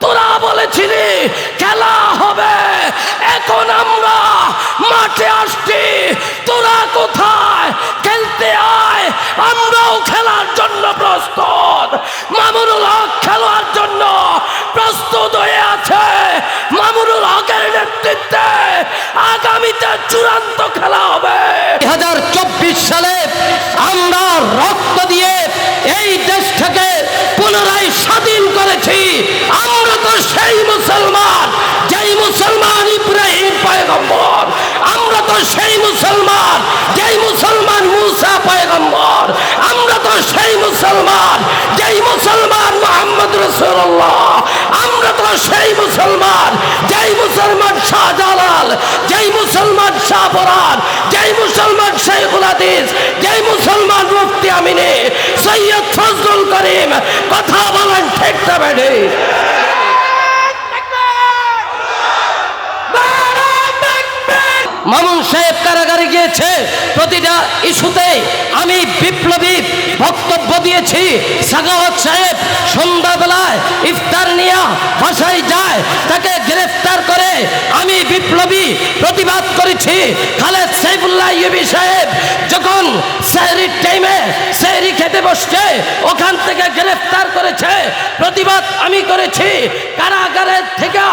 তোরা বলেছিলি, খেলা হবে। এখন আমরা মাঠে আসছি। তোরা কোথায়? খেলতে আয়। আমরাও খেলার জন্য প্রস্তুত। মামুনুল হক খেলার জন্য প্রস্তুত হয়ে আছে। মামুনুল হকের নেতৃত্বে আগামীতে চূড়ান্ত খেলা হবে। চব্বিশ সালে আমরা রক্ত দিয়ে এই দেশটাকে পুনরায় স্বাধীন করেছি। আমরা সেই মুসলমান, যেই মুসলমান ইব্রাহিম পয়গম্বর, আমরা তো সেই মুসলমান, যেই মুসলমান মুসা পয়গম্বর, আমরা তো সেই মুসলমান, যেই মুসলমান মোহাম্মদ রসুল্লাহ আমরা তো সেই মুসলমান, যেই মুসলমান শাহজালাল যেই মুসলমান শাহপরান যেই মুসলমান শেখুল হাদিস, যেই মুসলমান মুফতি আমিনে, সৈয়দ ফজলুল করিম, কথা বলেন ঠিক না বেডে মামুন সাহেব কারাগারে গিয়েছে। প্রতিটা ইস্যুতে আমি বিপ্লবী বক্তব্য দিয়েছি। সাগাওয়াত সাহেব সন্ধ্যাবেলায় ইফতার নিয়ে বাসায় যায়, তাকে গ্রেফতার করে আমি বিপ্লবী প্রতিবাদ করেছি। খালেদ সাইফুল্লাহ ইউবি সাহেব যখন সেহরির টাইমে সেহরি খেতে বসছে, ওখান থেকে গ্রেফতার করেছে। প্রতিবাদ আমি করেছি। কারাগারের থেকে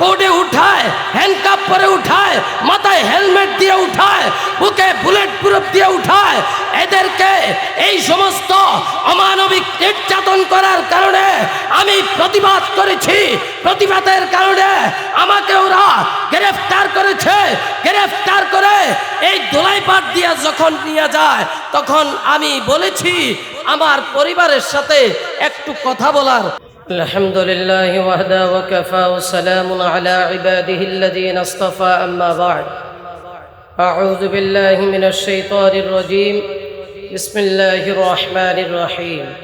কোর্টে উঠায় হ্যান্ডকাপ করে উঠায় হেলমেট দিয়ে উঠায় বুকে বুলেট প্রুফ দিয়ে উঠায় এদেরকে এই সমস্ত অমানবিক নির্যাতন করার কারণে আমি প্রতিবাদ করেছি প্রতিবাদের কারণে আমাকে ওরা গ্রেফতার করেছে গ্রেফতার করে এই দোলাইপাট দিয়ে যখন নিয়ে যায় তখন আমি বলেছি আমার পরিবারের সাথে একটু কথা বলার الحمد لله وحده وكفى وسلام على عباده الذين اصطفى أما بعد أعوذ بالله من الشيطان الرجيم. بسم الله الرحمن الرحيم.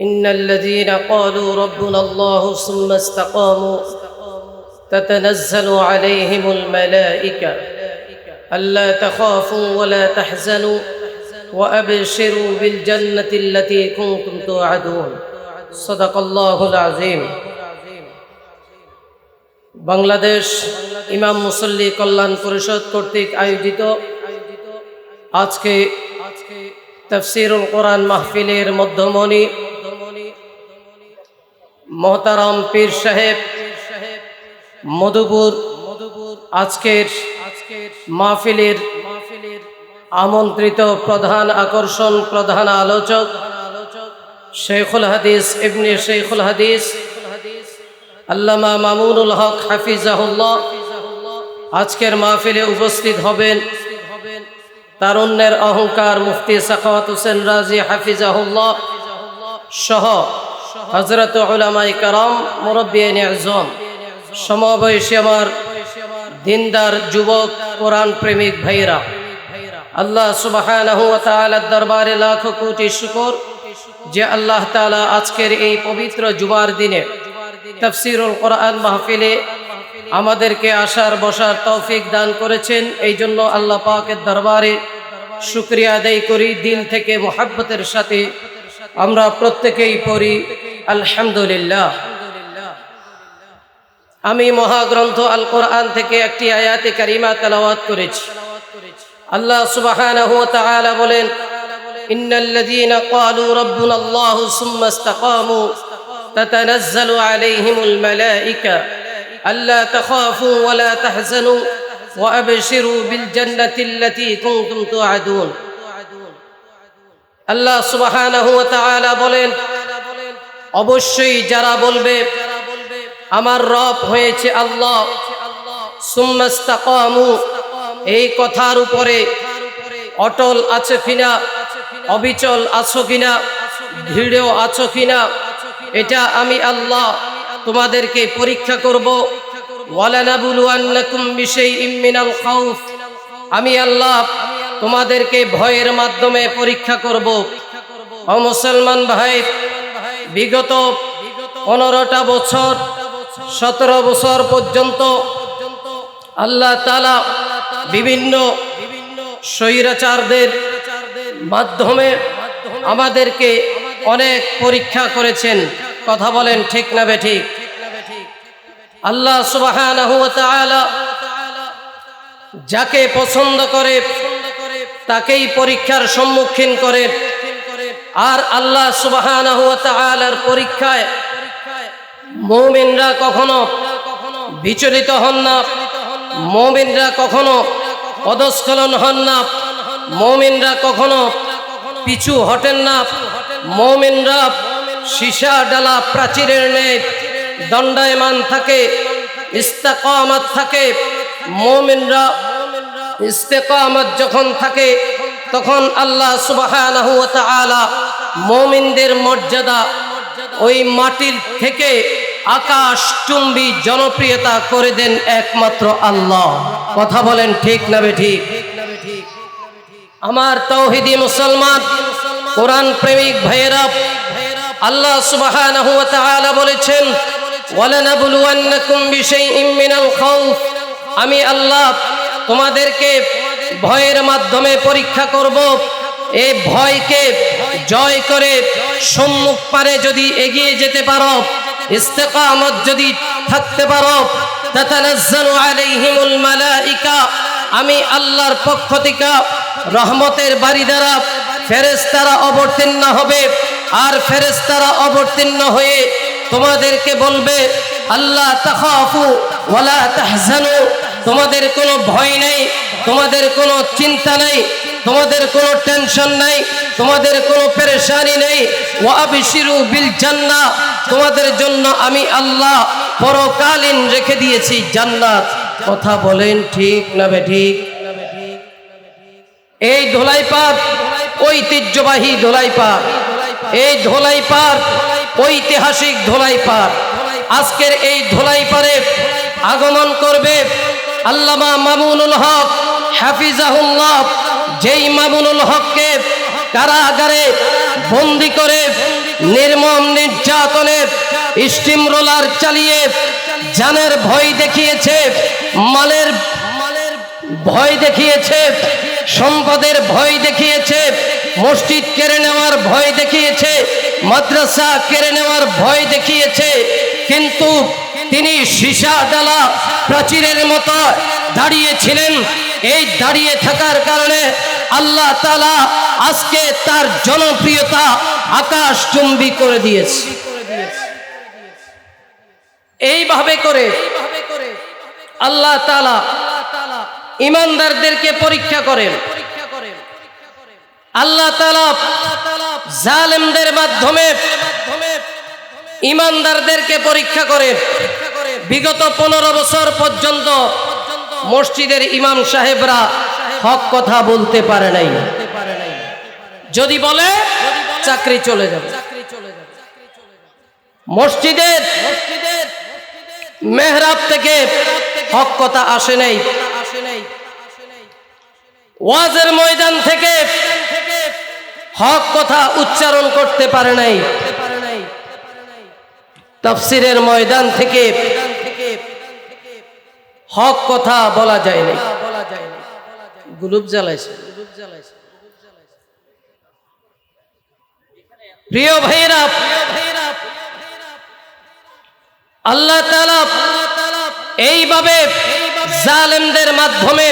إن الذين قالوا ربنا الله ثم استقاموا تتنزل عليهم الملائكة. ألا تخافوا ولا تحزنوا وأبشروا بالجنة التي كنتم توعدون. صدق الله العظيم. বাংলাদেশ ইমাম মুসল্লি কল্যাণ পরিষদ কর্তৃক আয়োজিত আজকে তফসিরুল কোরআন মাহফিলের মধ্যমণি মহতারাম পীর সাহেব মধুপুর আজকের মাহফিলের মাহফিলের আমন্ত্রিত প্রধান আকর্ষণ প্রধান আলোচক শেখুল হাদিস ইবনে শেখুল হাদিস আল্লামা মামুনুল হক হাফিজাহুল্লাহ আজকের মাহফিলে উপস্থিত হবেন তারুণ্যের অহংকার মুফতি সাখাওয়াত হোসেন রাজি হাফিজাহুল্লাহ সহ হজরত উলামাই কারাম মুরব্বিয়ান আজম, সমবয়সী আমার দিনদার যুবক, কোরআন প্রেমিক ভাইরা আল্লাহ ওয়া দরবারে লাখো কোটি শুকর যে আল্লাহ তাআলা আজকের এই পবিত্র জুমার দিনে তফসিরুল কোরআন মাহফিলে আমাদেরকে আসার, বসার তৌফিক দান করেছেন। এই জন্য আল্লাহ পাকের দরবারে শুক্রিয়া আদায় করি। দিল থেকে মোহাব্বতের সাথে আমরা প্রত্যেকেই পড়ি, আলহামদুলিল্লাহ। আমি মহাগ্রন্থ আল কোরআন থেকে একটি আয়াতে কারিমা তেলাওয়াত করেছি। আল্লাহ সুবহানাহু ওয়া তাআলা বলেন ইন্নাল্লাযীনা ক্বালু রাব্বুনা আল্লাহু সুম্মা ইসতাকামু আল্লা তাখাফু ওয়া লা তাহজানু ওয়া আবশিরু বিল জান্নাতি আল্লাতী কুনতুম তুআদুন। আল্লাহ সুবহানাহু তাআলা বলেন, অবশ্যই যারা বলবে, আমার রব হয়েছে আল্লাহ সুম্মাস্তাকামু এই কথার উপরে অটল আছে কিনা, অবিচল আছো কিনা ভিড়েও আছো কিনা এটা আমি আল্লাহ তোমাদেরকে পরীক্ষা করব। আমি আল্লাহ তোমাদেরকে ভয়ের মাধ্যমে পরীক্ষা করব। ও মুসলমান ভাই, বিগত পনেরোটা বছর, সতেরো বছর পর্যন্ত আল্লাহ তালা বিভিন্ন স্বৈরাচারদের মাধ্যমে আমাদেরকে অনেক পরীক্ষা করেছেন। কথা বলেন, ঠিক না বে ঠিক? আল্লাহ ওয়া যাকে পছন্দ করে, তাকেই পরীক্ষার সম্মুখীন করে। আর আল্লাহ তাআলার পরীক্ষায় মুমিনরা কখনো বিচলিত হন না, মুমিনরা কখনো পদস্খলন হন না, মুমিনরা কখনো পিছু হটেন না। মুমিনরা সীসা ডালা প্রাচীরের নেই দণ্ডায়মান থাকে, ইস্তেকামাত থাকে। মুমিনরা ইস্তেকামত যখন থাকে, তখন আল্লাহ সুবাহ মুমিনদের মর্যাদা ওই মাটির থেকে আকাশ চুম্বি জনপ্রিয়তা করে দেন একমাত্র আল্লাহ। কথা বলেন ঠিক না বে ঠিক? আমার তৌহিদি মুসলমান কোরআন প্রেমিক ভাইয়েরা, আল্লাহ তাআলা বলেছেন আমি আল্লাহ তোমাদেরকে ভয়ের মাধ্যমে পরীক্ষা করব। এই ভয়কে জয় করে সম্মুখ পারে যদি এগিয়ে যেতে পারো, ইস্তেকামত যদি থাকতে পারো মালাইকা। আমি আল্লাহর পক্ষ থেকে রহমতের বাড়ি দ্বারা ফেরেশতারা অবতীর্ণ হবে। আর ফেরেশতারা অবতীর্ণ হয়ে তোমাদেরকে বলবে, আল্লাহ তাখাফু ওয়ালা তাহজানু। তোমাদের কোনো ভয় নেই, তোমাদের কোনো চিন্তা নেই, তোমাদের কোনো টেনশন নেই, তোমাদের কোনো পেরেশানি নেই। ওয়াবিশিরু বিল জান্নাহ। তোমাদের জন্য আমি আল্লাহ পরকালীন রেখে দিয়েছি, জান্নাত। কথা বলেন ঠিক না বে ঠিক? এই ধোলাই পার ঐতিহ্যবাহী ধোলাই পার এই ধোলাই পার ঐতিহাসিক ধোলাই পার আজকের এই ধোলাই পারে আগমন করবে আল্লামা মামুনুল হক হাফিজাহুল্লাহ। যেই মামুনুল হককে কারাগারে বন্দি করে নির্মম নির্যাতনে স্টিম রোলার চালিয়ে জানের ভয় দেখিয়েছে মালের মালের ভয় দেখিয়েছে সম্পদের ভয় দেখিয়েছে, মসজিদ কেড়ে নেওয়ার ভয় দেখিয়েছে, মাদ্রাসা কেড়ে নেওয়ার ভয় দেখিয়েছে, কিন্তু তিনি সীসা ডালা প্রাচীরের মতো দাঁড়িয়েছিলেন। এই দাঁড়িয়ে থাকার কারণে আল্লাহ তালা আজকে তার জনপ্রিয়তা আকাশ চুম্বি করে দিয়েছে। এইভাবে করে আল্লাহ তালা ইমানদারদেরকে পরীক্ষা করেন। আল্লাহ জালেমদের মাধ্যমে ইমানদারদেরকে পরীক্ষা করেন। বিগত পনেরো বছর পর্যন্ত মসজিদের ইমাম সাহেবরা হক কথা বলতে পারে নাই। যদি বলে, চাকরি চলে যাবে। মসজিদের মেহরাব থেকে হক কথা আসে নাই। ওয়াজের ময়দান থেকে হক কথা উচ্চারণ করতে পারে নাই। তফসিরের ময়দান থেকে হক কথা বলা যায় নাই। গুলুপ জ্বালাইছে। প্রিয় ভাইরা আল্লাহ তাআলা এইভাবে জালেমদের মাধ্যমে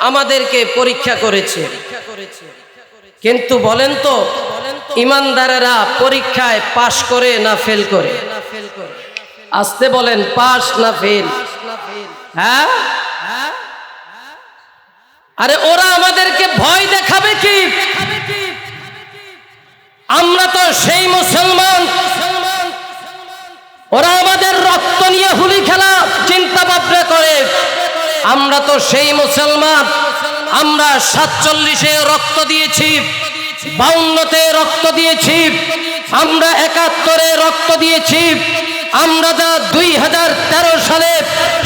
আমাদেরকে পরীক্ষা করেছে। কিন্তু বলেন তো, ইমানদারেরা পরীক্ষায় পাশ করে না ফেল করে? আসতে বলেন পাস না ফেল হ্যাঁ? আরে ওরা আমাদেরকে ভয় দেখাবে কি? আমরা তো সেই মুসলমান। ওরা আমাদের রক্ত নিয়ে হুলি খেলা চিন্তা ভাবনা করে। আমরা তো সেই মুসলমান। আমরা সাতচল্লিশে রক্ত দিয়েছি, বাউন্নতে রক্ত দিয়েছি, আমরা একাত্তরে রক্ত দিয়েছি, আমরা যা দুই হাজার তেরো সালে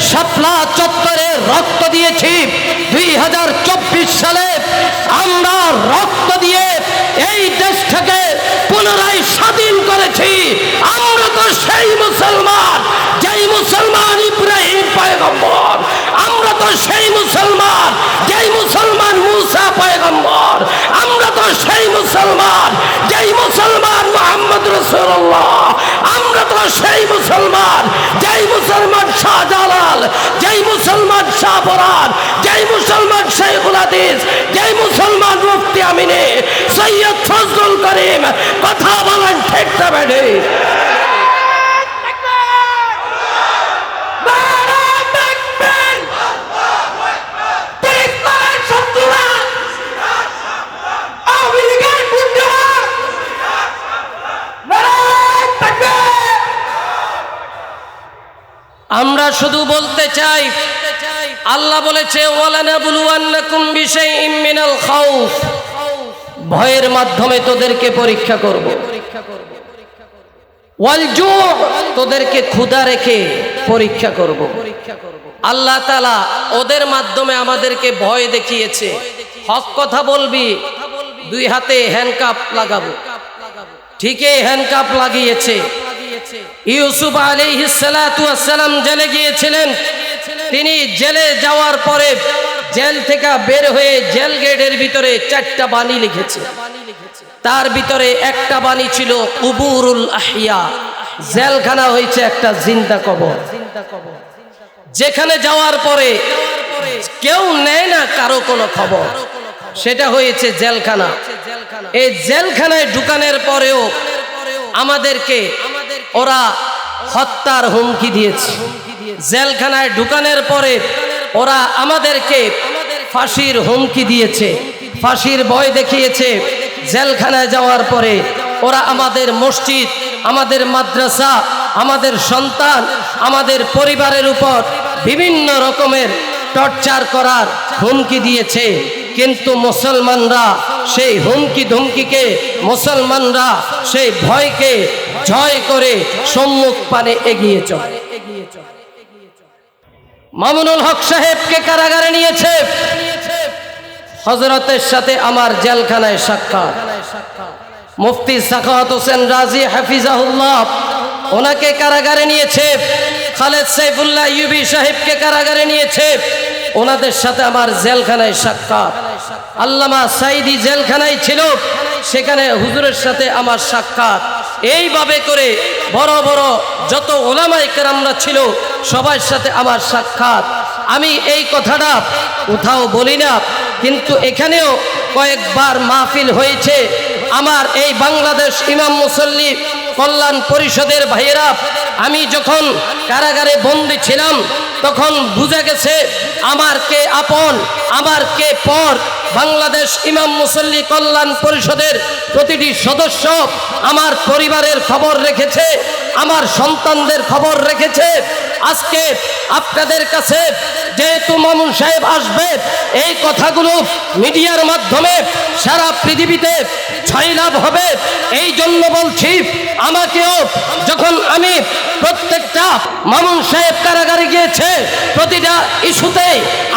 শাপলা চত্বরে রক্ত দিয়েছি, দুই হাজার চব্বিশ সালে আমরা রক্ত দিয়ে এই দেশটাকে পুনরায় স্বাধীন করেছি। আমরা তো সেই মুসলমান, যেই মুসলমান ইব্রাহিম পয়গম্বর। আমরা তো সেই মুসলমান, যেই মুসলমান মুসা পয়গম্বর। আমরা তো সেই মুসলমান, যেই মুসলমান মোহাম্মদ রসুল্লাহ আমরা তো সেই মুসলমান, যেই মুসলমান শাহজালাল যেই মুসলমান শাহবরান যেই মুসলমান শেখুল হাদিস, যেই মুসলমান মুফতি আমিনে, সৈয়দ ফজলুল করিম, কথা বলেন ঠিক না আমরা শুধু বলতে চাই, আল্লাহ বলেছে ভয়ের মাধ্যমে তোদেরকে পরীক্ষা করব। তোদেরকে ক্ষুধা রেখে পরীক্ষা করব। আল্লাহ তালা ওদের মাধ্যমে আমাদেরকে ভয় দেখিয়েছে। হক কথা বলবি, দুই হাতে হ্যান্ডকাপ লাগাবো। ঠিকই হ্যান্ডকাপ লাগিয়েছে। ইউসুফ আলাইহিসসালাম জেলে গিয়েছিলেন। তিনি জেলে যাওয়ার পরে জেল থেকে বের হয়ে জেল গেটের ভিতরে চারটা বাণী লিখেছে। তার ভিতরে একটা বাণী ছিল, কুবুরুল আহিয়া জেলখানা হয়েছে একটা জিন্দা কবর। যেখানে যাওয়ার পরে কেউ নেয় না কারও কোনো খবর। সেটা হয়েছে জেলখানা। এই জেলখানায় ঢুকানোর পরেও আমাদেরকে ওরা হত্যার হুমকি দিয়েছে। জেলখানায় ঢুকানোর পরে ওরা আমাদেরকে ফাঁসির হুমকি দিয়েছে। ফাঁসির ভয় দেখিয়েছে। জেলখানায় যাওয়ার পরে ওরা আমাদের মসজিদ, আমাদের মাদ্রাসা, আমাদের সন্তান, আমাদের পরিবারের উপর বিভিন্ন রকমের টর্চার করার হুমকি দিয়েছে। কিন্তু মুসলমানরা সেই হুমকি ধুমকিকে, মুসলমানরা সেই ভয়কে জয় করে সম্মুখ পানে এগিয়ে চলে। মামুনুল হক সাহেবকে কারাগারে নিয়েছে। হজরতের সাথে আমার জেলখানায় সাক্ষাৎ। মুফতি সাখাওয়াত হোসেন রাজি হাফিজাহুল্লাহ ওনাকে কারাগারে নিয়েছে। খালেদ সাইফুল্লাহ ইউবি সাহেবকে কারাগারে নিয়েছে। ওনাদের সাথে আমার জেলখানায় সাক্ষাৎ। আল্লামা সাইদি জেলখানায় ছিল, সেখানে হুজুরের সাথে আমার সাক্ষাৎ। এইভাবে করে বড় বড় যত ওলামাই কেরামরা ছিল, সবার সাথে আমার সাক্ষাৎ। আমি এই কথাটা কোথাও বলি না, কিন্তু এখানেও কয়েকবার মাহফিল হয়েছে। আমার এই বাংলাদেশ ইমাম মুসল্লি কল্যাণ পরিষদের ভাইয়েরা, আমি যখন কারাগারে বন্দী ছিলাম, তখন বুঝে গেছে আমার কে আপন, আমার কে পর। বাংলাদেশ ইমাম মুসল্লি কল্যাণ পরিষদের প্রতিটি সদস্য আমার পরিবারের খবর রেখেছে, আমার সন্তানদের খবর রেখেছে আজকে আপনাদের কাছে যেহেতু মামুন সাহেব আসবে, এই কথাগুলো মিডিয়ার মাধ্যমে সারা পৃথিবীতে ছয় লাভ হবে। এই জন্য বলছি, আমাকেও যখন আমি প্রত্যেকটা মামুন সাহেব কারাগারে গিয়েছে, প্রতিটা ইস্যুতে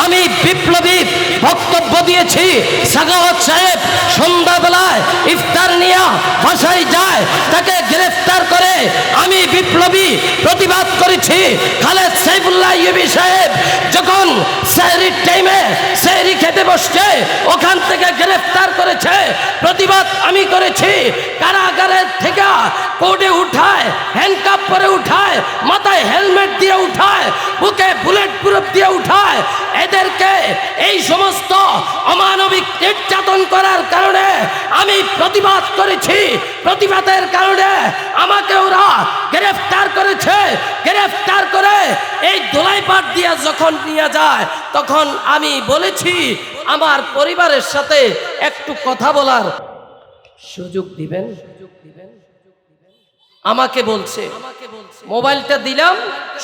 আমি বিপ্লবী বক্তব্য দিয়েছি। সাগাওয়াত সাহেব সন্ধ্যাবেলায় ইফতার নিয়ে বাসায় যায়, তাকে গ্রেফতার করে আমি বিপ্লবী প্রতিবাদ করেছি। খালেদ সাইফুল্লাহ ইউবি সাহেব যখন সেহরির টাইমে সেহরি খেতে বসছে, ওখান থেকে গ্রেফতার করেছে। প্রতিবাদ আমি করেছি। কারাগারের থেকে কোর্টে উঠায় হ্যান্ডকাপ পরে উঠায়, মাথায় হেলমেট দিয়ে উঠায়, বুকে বুলেট প্রুফ দিয়ে উঠায়। এদেরকে এই সমস্ত অমানবিক নির্যাতন আমি প্রতিবাদ করেছি। প্রতিবাদের কারণে আমাকে ওরা গ্রেফতার করেছে। গ্রেফতার করে এই দোলাইপাট দিয়ে যখন নিয়ে যায়, তখন আমি বলেছি, আমার পরিবারের সাথে একটু কথা বলার সুযোগ দিবেন? আমাকে বলছে, মোবাইলটা দিলাম,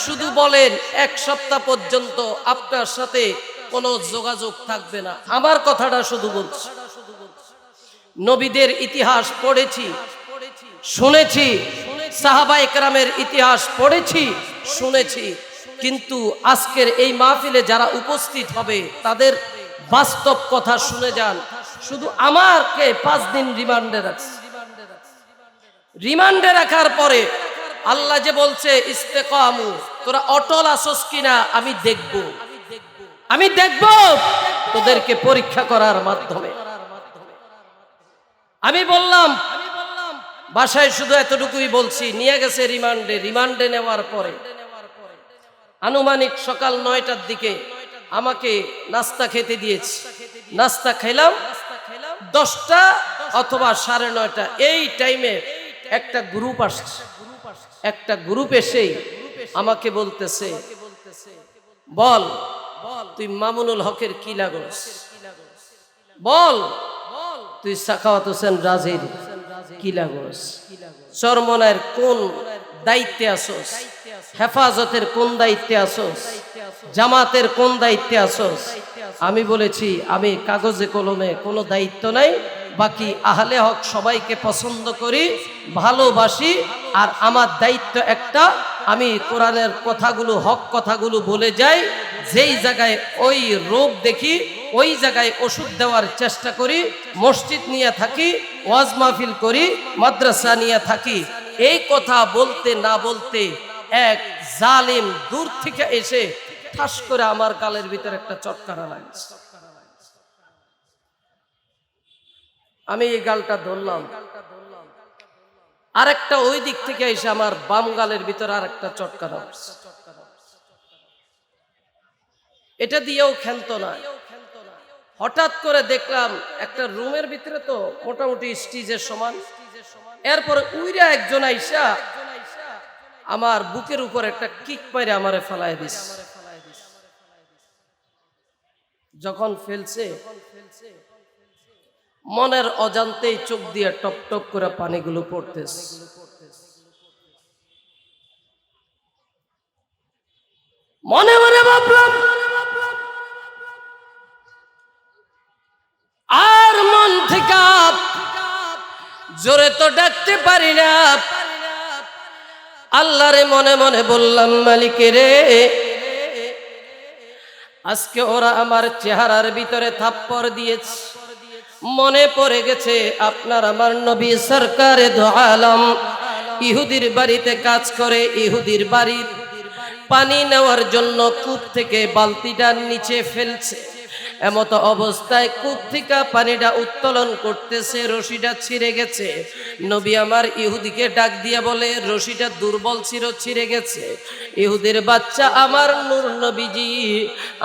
শুধু বলেন এক সপ্তাহ পর্যন্ত আপনার সাথে কোনো যোগাযোগ থাকবে না। আমার কথাটা শুধু বলছি। নবীদের ইতিহাস পড়েছি, শুনেছি, সাহাবা একরামের ইতিহাস পড়েছি, শুনেছি। কিন্তু আজকের এই মাহফিলে যারা উপস্থিত হবে, তাদের বাস্তব কথা শুনে যান। শুধু আমাকে পাঁচ দিন রিমান্ডে রাখছে। রিমান্ডে রাখার পরে আল্লাহ যে বলছে, ইস্তেকামু, তোরা অটল আসস কিনা আমি দেখব। আমি দেখব। তোদেরকে পরীক্ষা করার মাধ্যমে। আমি বললাম, বাসায় শুধু এতটুকুই বলছি, নিয়ে গেছে রিমান্ডে রিমান্ডে নেওয়ার পরে। আনুমানিক সকাল নয়টার দিকে আমাকে নাস্তা খেতে দিয়েছে। নাস্তা খেলাম দশটা অথবা সাড়ে নয়টা, এই টাইমে একটা গ্রুপ আসছে। একটা গ্রুপ এসেই আমাকে বলতেছে, বল, তুই মামুনুল হকের কি লাগস? বল তুই সাখাওয়াত হোসেন রাজের কি লাগস? চরমনায়ের কোন দায়িত্বে আসোস? হেফাজতের কোন দায়িত্বে আসোস? জামাতের কোন দায়িত্বে আসোস? আমি বলেছি, আমি কাগজে কলমে কোনো দায়িত্ব নাই। বাকি আহলে হক সবাইকে পছন্দ করি, ভালোবাসি, আর আমার দায়িত্ব একটা, আমি কোরআনের কথাগুলো, হক কথাগুলো বলে যাই। যেই জায়গায় ওই রোগ দেখি ওই জায়গায় ওষুধ দেওয়ার চেষ্টা করি, মসজিদ নিয়ে থাকি, ওয়াজ মাহফিল করি, মাদ্রাসা নিয়ে থাকি। এই কথা বলতে না বলতে এক জালিম দূর থেকে এসে ঠাস করে আমার গালের ভিতরে একটা চটকানা লাগছে। আমি এই গালটা ধরলাম। আরেকটা ওই দিক থেকে এসে আমার বাম গালের ভিতরে আরেকটা উঠছে। এটা দিয়েও ক্ষান্ত না হঠাৎ করে দেখলাম একটা রুমের ভিতরে তো মোটামুটি স্টিজের সমান। এরপরে উইরা একজন আইসা আমার বুকের উপর একটা কিক পাইরে আমারে ফেলায় দিস। যখন ফেলছে, মনের অজান্তেই চোখ দিয়ে টপ টপ করে পানিগুলো পড়তেছে। মনে মনে ভাবলাম জোরে তো ডাকতে পারি না। আল্লাহরে মনে মনে বললাম মালিকেরে আজকে ওরা আমার চেহারার ভিতরে থাপ্পড় দিয়েছে। মনে পড়ে গেছে, আপনার আমার নবী সরকারে দো আলম। ইহুদির বাড়িতে কাজ করে, ইহুদির বাড়ির পানি নেওয়ার জন্য কূপ থেকে বালতিটা নিচে ফেলছে। এমত অবস্থায় কূপ থেকে পানিটা উত্তোলন করতেছে, রশিটা ছিঁড়ে গেছে। নবী আমার ইহুদিকে ডাক দিয়ে বলে, রশিটা দুর্বল ছিল, ছিঁড়ে গেছে। ইহুদের বাচ্চা আমার নূর নবীজি,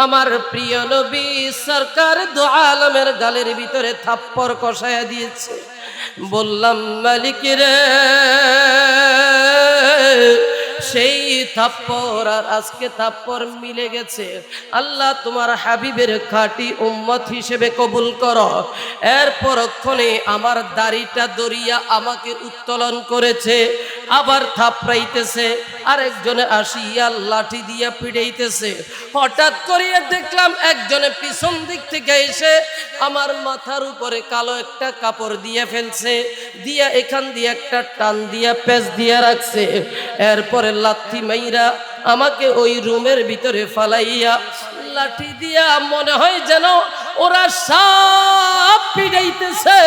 আমার প্রিয় নবী, সরকার দো আলমের গালের ভিতরে থাপ্পড় কষায়া দিয়েছে। বললাম, মালিক রে সেই থাপ্পর আর আজকে থাপ্পর মিলে গেছে। আল্লাহ তোমার হাবিবের খাটি উম্মত হিসেবে কবুল কর। এর পরক্ষণে আমার দাড়িটা দরিয়া আমাকে উত্তোলন করেছে। আবার থাপড়াইতেছে, আরেকজনে আসিয়া লাঠি দিয়া পিড়াইতেছে। হঠাৎ করিয়া দেখলাম একজনে পিছন দিক থেকে এসে আমার মাথার উপরে কালো একটা কাপড় দিয়ে ফেলছে, দিয়া এখান দিয়ে একটা টান দিয়া পেঁচ দিয়া রাখছে। এরপরে লাথি মাইরা আমাকে ওই রুমের ভিতরে ফালাইয়া লাঠি দিয়া মনে হয় যেন ওরা সাপ পিড়াইতেছে।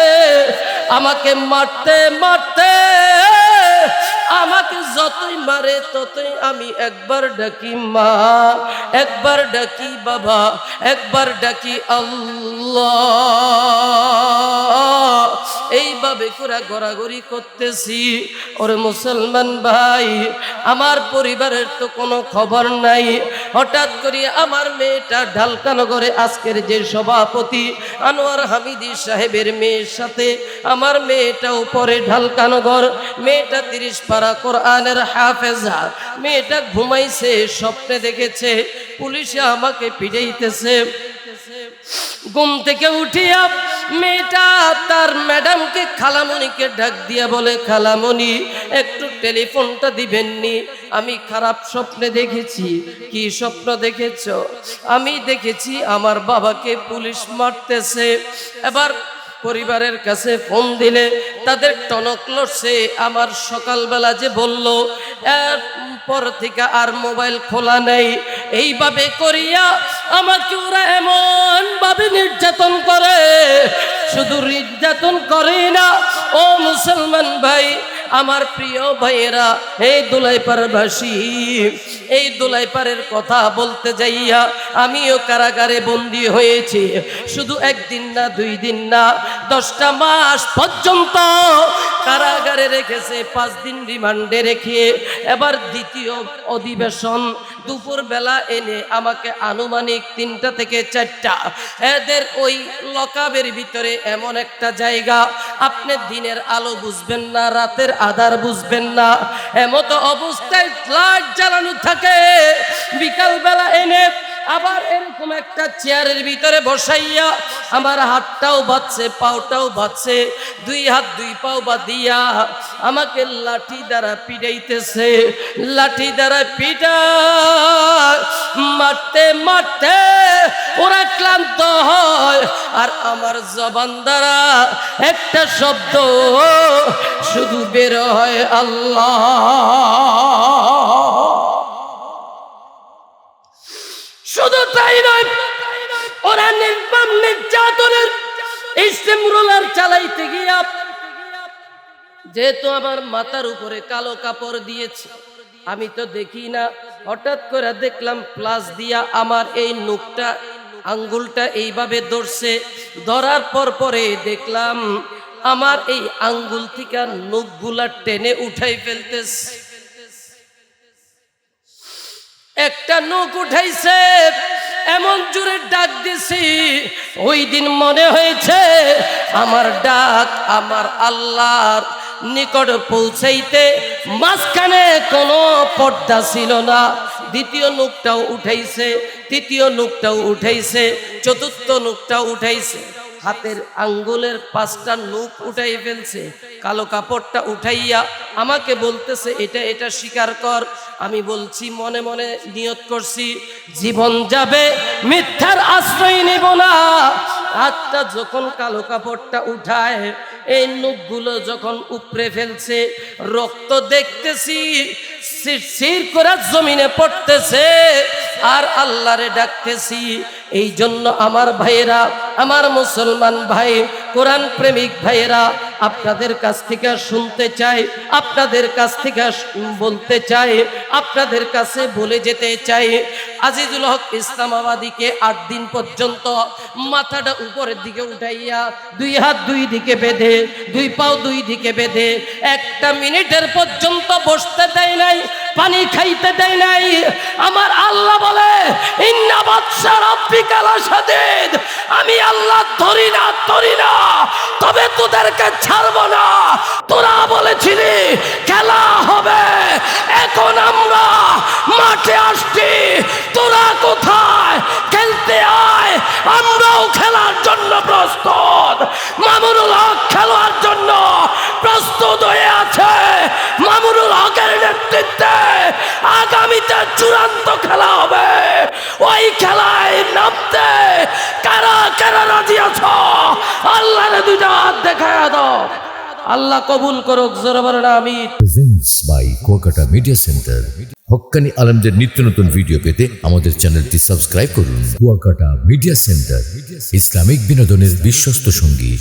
আমাকে মারতে মারতে আমাকে যতই মারে ততই আমি একবার ডাকি মা একবার ডাকি বাবা একবার ডাকি আল্লাহ। এইভাবে করে গড়াগড়ি করতেছি। ওরে মুসলমান ভাই, আমার পরিবারের তো কোনো খবর নাই। হঠাৎ করে আমার মেয়েটা ঢালকানগরে আজকের যে সভাপতি আনোয়ার হামিদি সাহেবের মেয়ের সাথে আমার মেয়েটা উপরে ঢালকানগর, মেয়েটা তিরিশ পারা কোরআনের হাফেজা, মেয়েটা ঘুমাইছে, স্বপ্নে দেখেছে, পুলিশে আমাকে পিড়াইতেছে ঘুম থেকে উঠিয়া মেয়েটা তার ম্যাডামকে খালামণিকে ডাক দিয়ে বলে, খালামণি, একটু টেলিফোনটা দিবেননি? আমি খারাপ স্বপ্নে দেখেছি। কি স্বপ্ন দেখেছ? আমি দেখেছি, আমার বাবাকে পুলিশ মারতেছে। এবার পরিবারের কাছে ফোন দিলে তাদের টনক লড়ছে। আমার সকালবেলা যে বলল পর থেকে আর মোবাইল খোলা নেই। এইভাবে করিয়া আমাকে ওরা এমনভাবে নির্যাতন করে। শুধু নির্যাতন করে না, ও মুসলমান ভাই আমার প্রিয় ভাইয়েরা, এই দুলাইপাড়বাসী, এই দুলাই পারের কথা বলতে যাইয়া আমিও কারাগারে বন্দি হয়েছি। শুধু একদিন না, দুই দিন না, দশটা মাস পর্যন্ত কারাগারে রেখেছে, পাঁচ দিন রিমান্ডে রেখে। এবার দ্বিতীয় অধিবেশন দুপুর বেলা এনে আমাকে আনুমানিক তিনটা থেকে চারটা। এদের ওই লকাবের ভিতরে এমন একটা জায়গা, আপনি দিনের আলো বুঝবেন না, রাতের আধার বুঝবেন না। এমতো অবস্থায় লাইট জ্বালানো থাকে। বিকাল বেলা এনে আবার এরকম একটা চেয়ারের ভিতরে বসাইয়া আমার হাতটাও বাজছে পাওটাও বাজছে দুই হাত দুই পাও বাঁধিয়া আমাকে লাঠি দ্বারা পিটাইতেছে, লাঠি দ্বারা পিটা মারতে মারতে ওরা ক্লান্ত হয় আর আমার জবান দ্বারা একটা শব্দ শুধু বের হয়, আল্লাহ। শুধু তাই নয়, ওরা নির্মম নির্যাতনের ইস্তেমরোলার চালাইতে গিয়া যেহেতু আমার মাথার উপরে কালো কাপড় দিয়েছে, আমি তো দেখি না। হঠাৎ করে দেখলাম প্লাস দিয়া আমার এই নুকটা আঙ্গুলটা এইভাবে ধরছে। ধরার পর পরে দেখলাম আমার এই আঙ্গুল থেকে নখগুলা টেনে উঠাই ফেলতেছে। একটা নখ উঠাইছে, এমন জোরে ডাক দিছি, ওই দিন মনে হয়েছে আমার ডাক আমার আল্লাহর নিকট পৌঁছাইতে মাঝখানে কোনো পর্দা ছিল না। দ্বিতীয় নুকটাও উঠাইছে, তৃতীয় নুকটাও উঠাইছে, চতুর্থ নুকটাও উঠাইছে। হাতের আঙ্গুলের পাঁচটা নুক উঠাই ফেলছে, কালো কাপড়টা উঠাইয়া আমাকে বলতেছে, এটা এটা স্বীকার কর। আমি বলছি, মনে মনে নিয়ত করছি, জীবন যাবে, মিথ্যার আশ্রয় নিব না। হাতটা যখন কালো কাপড়টা উঠায়, এই নুকগুলো যখন উপরে ফেলছে, রক্ত দেখতেছি সির করে জমিনে পড়তেছে, আর আল্লাহরে ডাকতেছি এই জন্য আমার ভাইয়েরা আমার মুসলমান ভাই, কোরআন প্রেমিক ভাইয়েরা, আপনাদের কাছ থেকে শুনতে চাই, আপনাদের কাছ থেকে বলতে চাই, আপনাদের কাছে বলে যেতে চাই, আজিজুল হক ইসলামাবাদীকে আট দিন পর্যন্ত মাথাটা উপরের দিকে উঠাইয়া দুই হাত দুই দিকে বেঁধে, দুই পাও দুই দিকে বেঁধে, একটা মিনিটের পর্যন্ত বসতে দেয় নাই, পানি খাইতে দেয় নাই। আমার আল্লাহ বলে আমি আল্লাহ ধরি না ধরি না। তবে তোদেরকে আল্লাহ কবুল করুক জোরবার আমি মিডিয়া সেন্টার হক্কানি আলমদের নিত্য নতুন ভিডিও পেতে আমাদের চ্যানেলটি সাবস্ক্রাইব করুন। কুয়াকাটা মিডিয়া সেন্টার ইসলামিক বিনোদনের বিশ্বস্ত সঙ্গী।